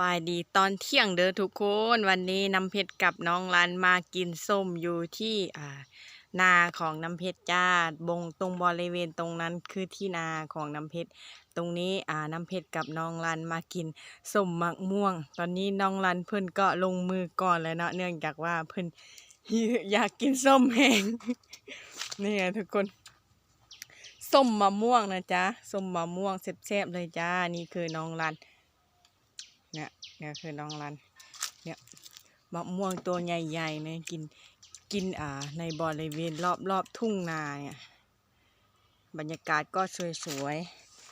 บายดีตอนเที่ยงเด้อทุกคนวันนี้น้ำเพชรกับน้องรันมากินส้มอยู่ที่อ่านาของน้ำเพชรจ้าบงตรงบริเวณตรงนั้นคือที่นาของน้ำเพชรตรงนี้อ่าน้ำเพชรกับน้องรันมากินส้มมะม่วง ตอนนี้น้องรันเพิ่นก็ลงมือก่อนเลยเนาะเนื่องจากว่าเพิ่นอยากกินส้มแห้งนี่ไงทุกคนส้มมะม่วงนะจ๊ะส้มมะม่วงแซ่บๆเลยจ้านี่คือน้องรัน เนี่ยเนี่ยคือน้องรัน เนี่ยมะม่วงตัวใหญ่ๆเนี่ยกินกินอ่าในบริเวณรอบๆทุ่งนาเนี่ยบรรยากาศก็สวย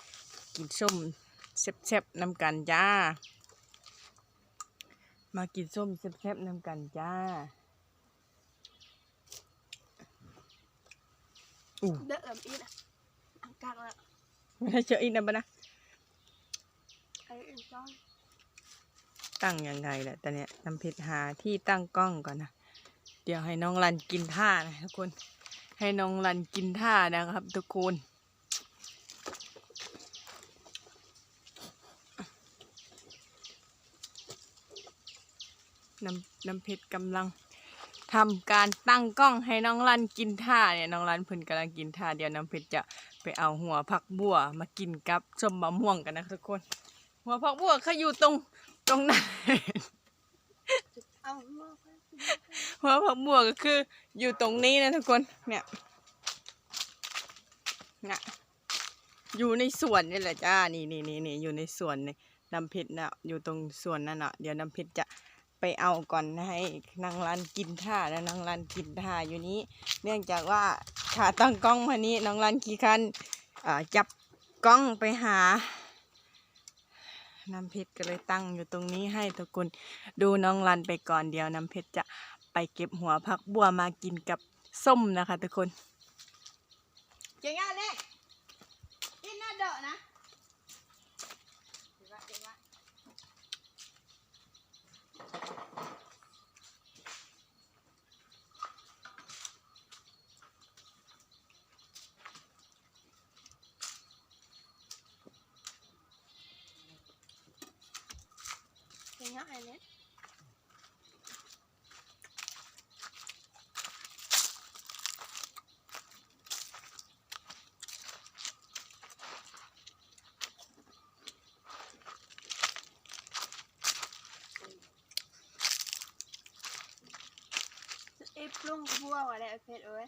ๆ กินส้มแซ่บๆนำกันจ้า มากินส้มแซ่บๆนำกันจ้าอู้เดอะลำอีดอะอังกลางละไม่ได้เจออีกนะบ้านะไอ้อื่นจ้อย ตั้งยังไงแหละแต่เนี่ยน้ำเพชรหาที่ตั้งกล้องก่อนนะ เดี๋ยวให้น้องรันกินท่านะทุกคน ให้น้องรันกินท่านะครับ ทุกคนน้ำน้ำเพชรกำลังทำการตั้งกล้องให้น้องรันกินท่าเนี่ยน้องรันเพิ่นกำลังกินท่าเดี๋ยวน้ำเพชรจะไปเอาหัวผักบัวมากินกับส้มมะม่วงกันนะทุกคน หัวผักบัวเขาอยู่ตรง ตรงนั้นเอาหัวผักบัวก็คือ อยู่ตรงนี้นะทุกคนเนี่ยนี่ยอยู่ในสวนนี่แหละจ้า นี่นี่นี่นี่อยู่ในสวนนี่น้ำเพชรนะอยู่ตรงสวนนั่นน่ะเดี๋ยวน้ำเพชรจะไปเอาก่อนให้นางรันกินท่าแล้วนางรันกินท่าอยู่นี้ เนื่องจากว่าขาตั้งกล้องมานี้นางรันขี้คันอ่าจับกล้องไปหา น้ำเพชรก็เลยตั้งอยู่ตรงนี้ให้ทุกคนดูน้องรันไปก่อนเดียวน้ำเพชรจะไปเก็บหัวพักบัวมากินกับส้มนะคะทุกคนเก่งอะเล็กกินหน้าเดอะนะเจ๋งอะเจ๋งอะ นี้ยไอเนี้ยไอ้ปรุงบัวอะไรไอ้เพชรเอ้ย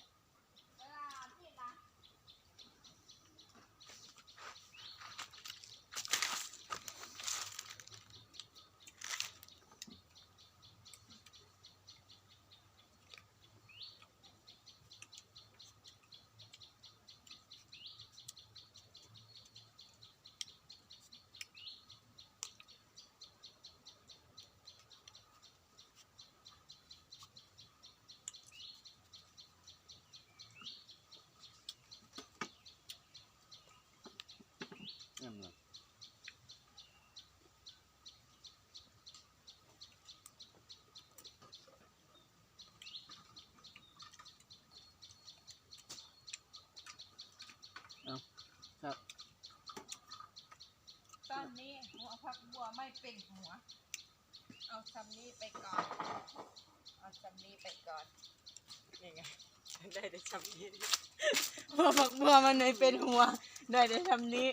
ผักบัวไม่เป็นหัว เอาซำนี้ไปก่อน เอาซำนี้ไปก่อนนี่ไงได้แต่ซำนี้หัวผักบัวมันไม่เป็นหัว ได้แต่ซำนี้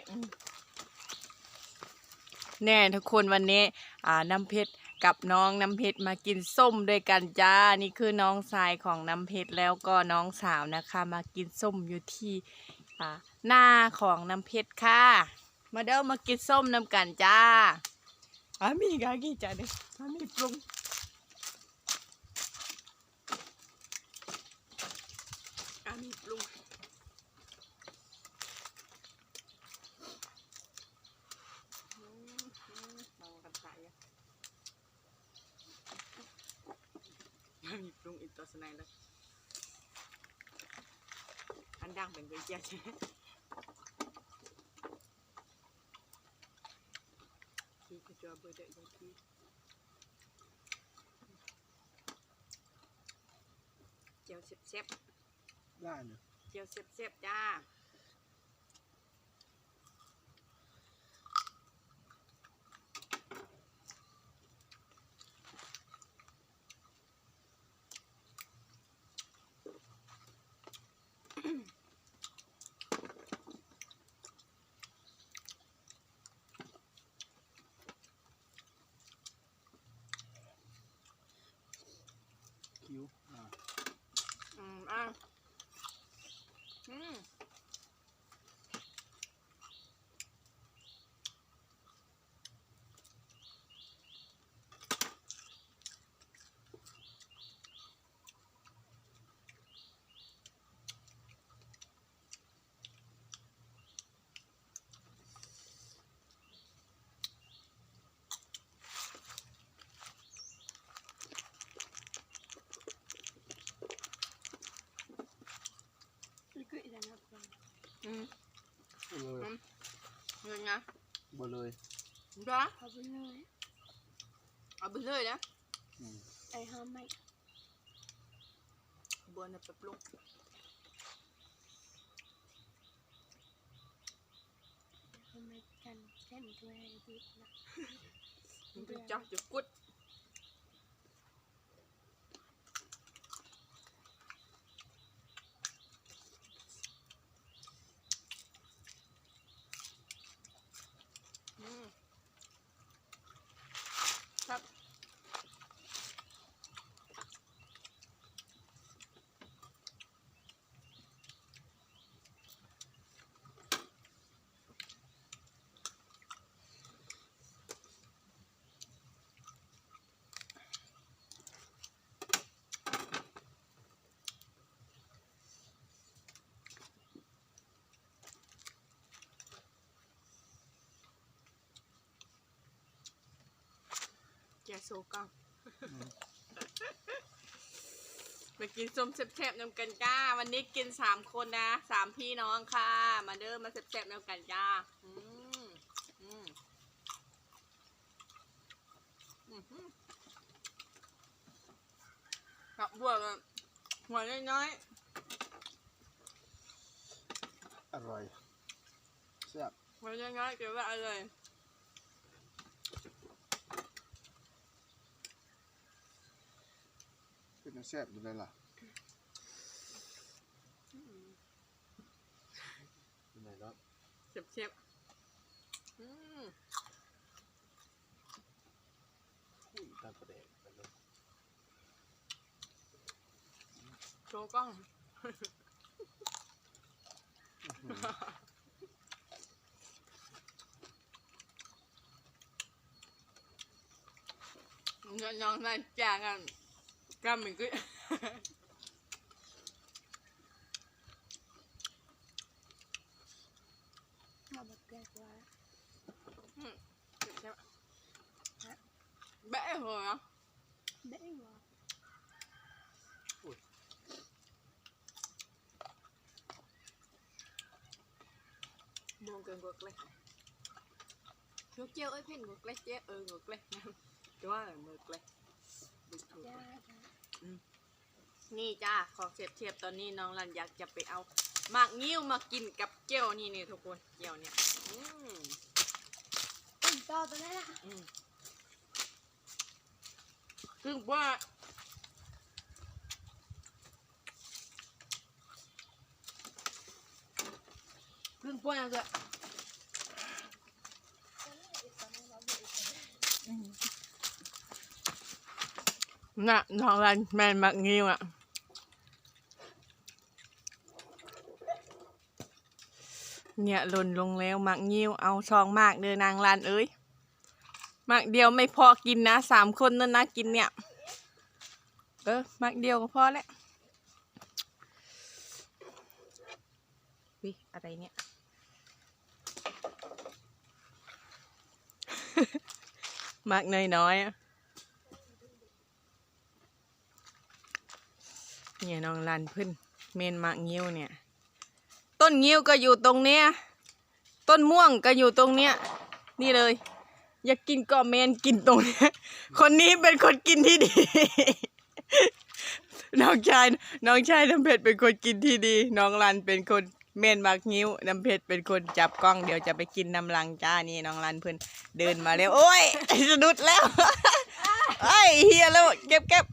แน่ทุกคนวันนี้ อ่าน้ำเพชรกับน้องน้ำเพชรมากินส้มด้วยกันจ้า นี่คือน้องชายของน้ำเพชรแล้วก็น้องสาวนะคะ มากินส้มอยู่ที่หน้าของน้ำเพชรค่ะ มาเด้อมากินส้มน้ำกันจ้าอามีกากี่จ้าเด้อามีปรุงอามีปรุงอืมอืมมองกันไปอะอามีปรุงอีกตัวสไนเลยอันดังเป็นเยอะๆใช่ไหมที่กระ จอเบอร์เดยที่เจียวเซ็บได้เลยๆเจียวเซ็บๆจ้าบ่เลยจ้าเอาไปเลยเอาไปเลยนะอืมไอ้ ห้ามไม่บนน่ะไปปลุกห้ามไม่กันเส้นด้วยดิบนะ มันจะจับจะกุดอืมครับ แกโซกังมากินส้มแซ่บๆนำกันจ้า วันนี้กินสามคนนะสามพี่น้องค่ะ มาเดินมาแซ่บๆนำกันจ้าอืมอืมอืมกับบวกอะหัวน้อยอร่อยแซ่บๆหัวน้อยๆเกี่ยวว่าอร่อย เป็น แซ่บอยู่เลยล่ะไหนเนาะแซ่บๆอืมคุยตามประเด็นไปเลยโชว์กล้องน้องนั่นจ้างกันกำมันก็มาบอกแกว่าแบะหัวเนาะได้หรอมองกันกว่าเลยลูกเจ้าเอ้ยเพ่นก นะจ้าเมื่อเลยดูถูกจ้านี่จ้าของเสียบเทียบตอนนี้น้องรันอยากจะไปเอาหมากงิ้วมากินกับเจียวนี่นี่ทุกคนเจียวเนี่ยอืมเป็นต่อตัวนั้นละอืมคือว่าคือว่าจะ น่ะนองรันแมนมักงิ้วอะเนี่ยหล่นลงแล้วมักงิ้วเอาซองมากเด้อนางรันเอ้ยมักเดียวไม่พอกินนะสามคนนั่นนะกินเนี่ย เออมักเดียวก็พอแล้ววิอะไรเนี่ยมักน้อยๆอะ เนี่ยน้องรันพึ่นเมนมะงิ้วเนี่ย ต้นงิ้วก็อยู่ตรงเนี้ยต้นม่วงก็อยู่ตรงเนี้ย นี่เลย อยากกินก็เมนกินตรงเนี้ยคนนี้เป็นคนกินที่ดี น้องชายน้องชายน้ำเพชรเป็นคนกินที่ดี น้องรันเป็นคนเมนมักงิ้วน้ำเพชรเป็นคนจับกล้องเดี๋ยวจะไปกินน้ำลังจ้านี่น้องรันเพื่อนเดินมาแล้วโอ้ยสะดุดแล้วไอ้เฮียแล้วเก็บเก็บ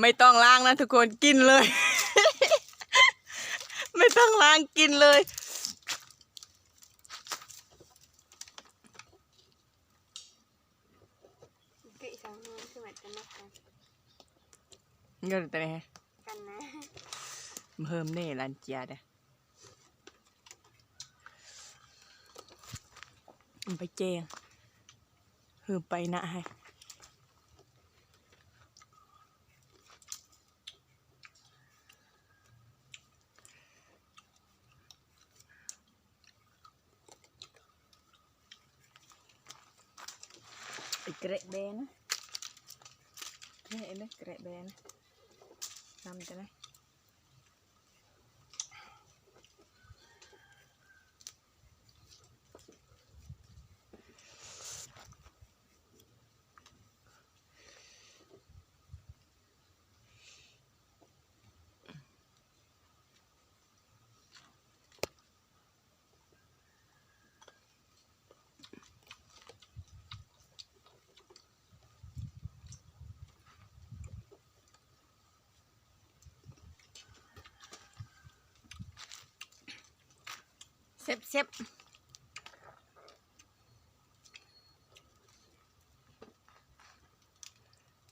ไม่ต้องล้างนะทุกคนกินเลย ไม่ต้องล้างกินเลยกิสองมือคือเหมือนกันนะเงินแต่ไหนกันนะเพิ่มเน่รันเจียเด้ไปเจงเพิ่มไปนะให้ ក្រេបេននេះអីនេះក្រេបេនតាមទៅនេះ เซ็บเซ็บ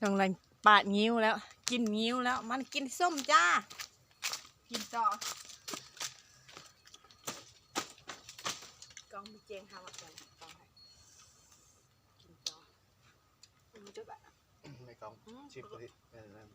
น้องรันปาดงิ้วแล้ว กินงิ้วแล้ว มันกินส้มจ้า กินต่อกล้องมีเจงหาวัดกันกล้องให้กินต่อมันจะแบบในกล่องชิปเลยนั่นนั่น